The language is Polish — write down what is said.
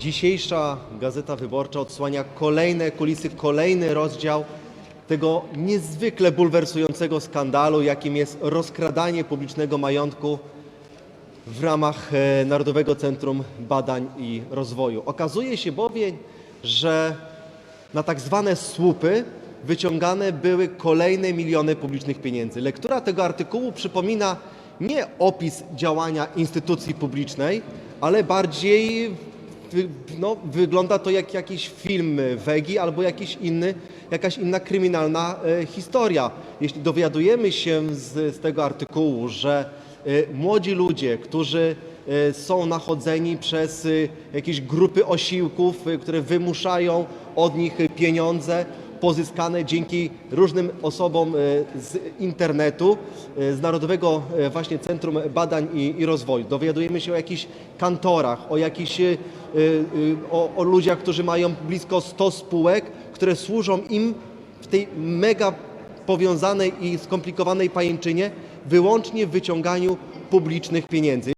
Dzisiejsza Gazeta Wyborcza odsłania kolejne kulisy, kolejny rozdział tego niezwykle bulwersującego skandalu, jakim jest rozkradanie publicznego majątku w ramach e, Narodowego Centrum Badań i Rozwoju. Okazuje się bowiem, że na tak zwane słupy wyciągane były kolejne miliony publicznych pieniędzy. Lektura tego artykułu przypomina nie opis działania instytucji publicznej, ale bardziej no, wygląda to jak jakiś film Wegi albo jakiś inny, jakaś inna kryminalna e, historia. Jeśli dowiadujemy się z, z tego artykułu, że e, młodzi ludzie, którzy e, są nachodzeni przez jakieś grupy osiłków, które wymuszają od nich pieniądze pozyskane dzięki różnym osobom e, z internetu, e, z Narodowego e, właśnie Centrum Badań i, i Rozwoju. Dowiadujemy się o jakichś kantorach, o jakichś o, o ludziach, którzy mają blisko 100 spółek, które służą im w tej mega powiązanej i skomplikowanej pajęczynie wyłącznie w wyciąganiu publicznych pieniędzy.